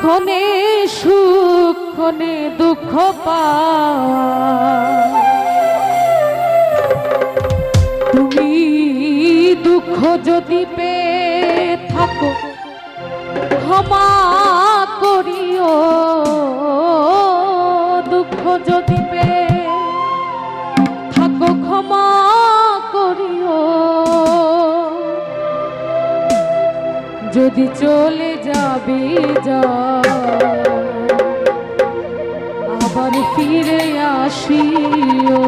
ক্ষণে সুখ ক্ষণে দুঃখ পাওয়া। তুমি দুঃখ যদি পেয়ে থাকো, ক্ষমা করিও। দুঃখ যদি পেয়ে থাকো, ক্ষমা করিও। যদি চলে আবার ফিরে আসিও।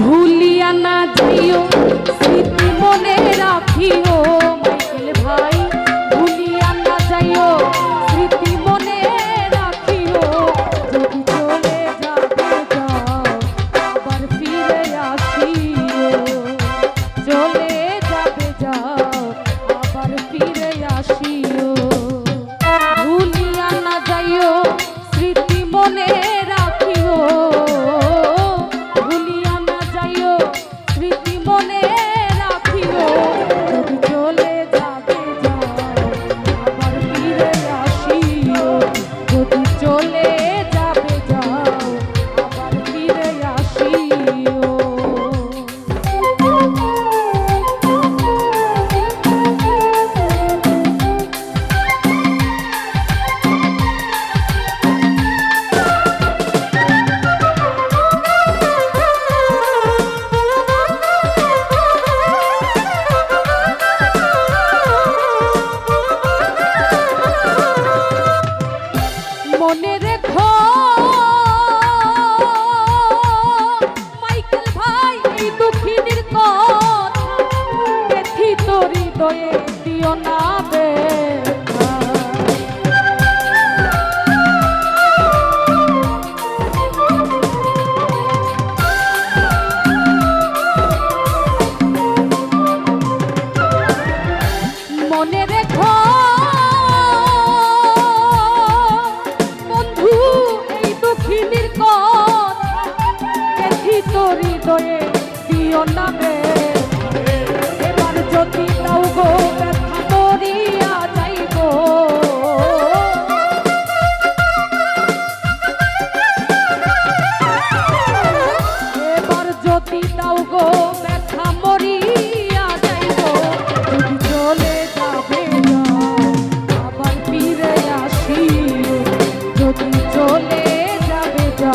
ভুলিয়া না যাইও স্মৃতি মনে রাখিও। হৃদয়ে দিও না ব্যথা মনে রেখো, বন্ধু, এই দুঃখিনীর কথা ব্যথিত হৃদয়ে দিও না ব্যথা। এবার যদি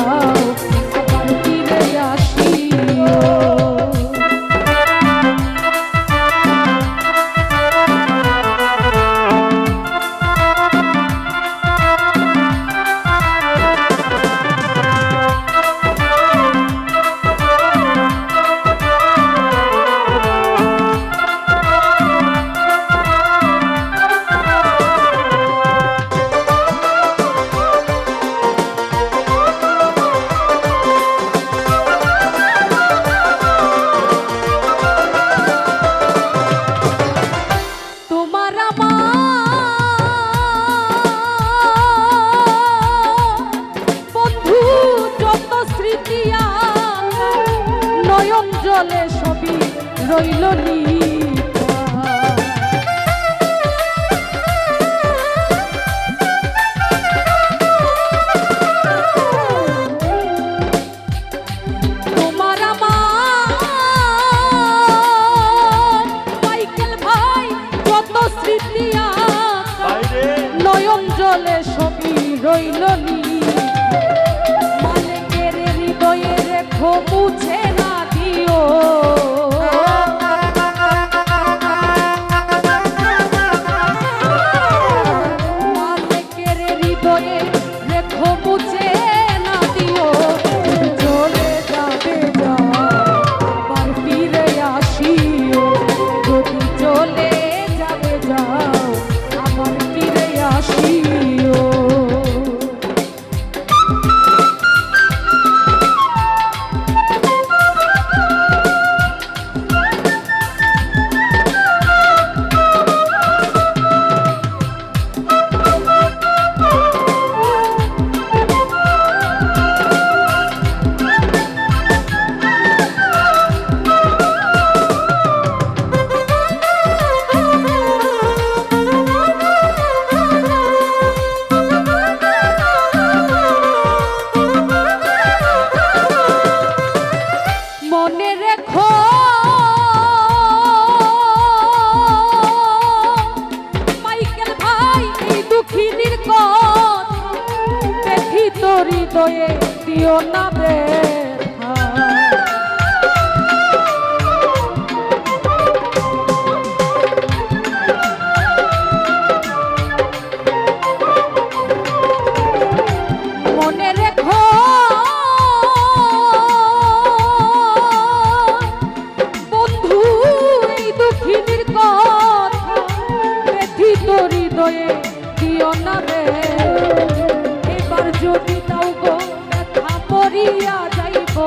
দাও রইল তোমার আমার মাইকেল ভাই কত স্মৃতি নয়ন জলে ছবি রইল নি হৃদয়ে দিও না ব্যথা। মনে রেখো, বন্ধু, এই দুঃখিনীর কথা ব্যথিত হৃদয়ে দিও না এবার যদি তাও গো ব্যথা পড়িয়া যাইব।